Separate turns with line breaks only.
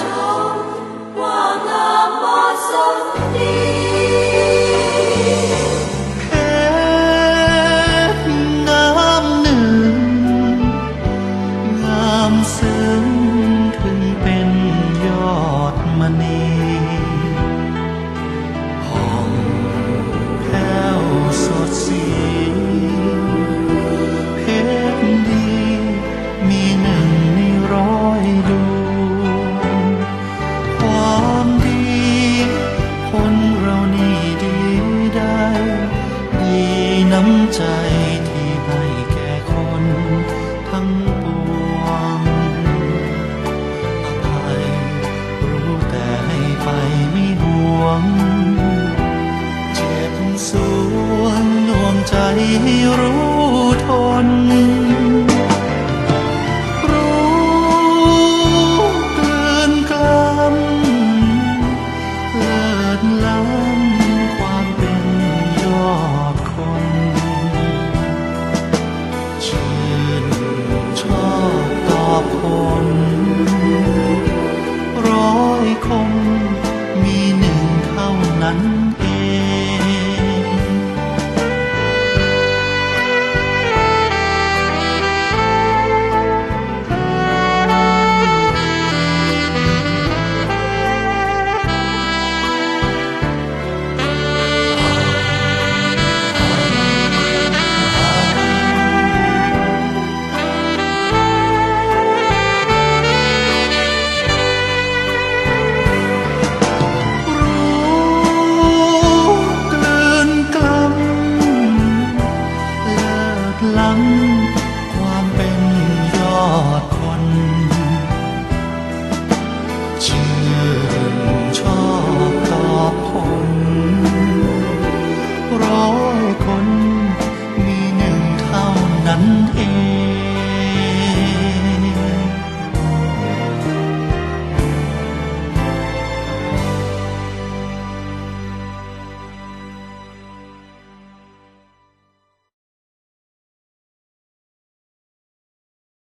show.
ใจที่ให้แก่คนทั้งปวงภัยรู้แต่ให้ไปไม่หวง เจ็บสวงดวงใจรู้ทน รู้กลืนกล้ำเลิดล้ำ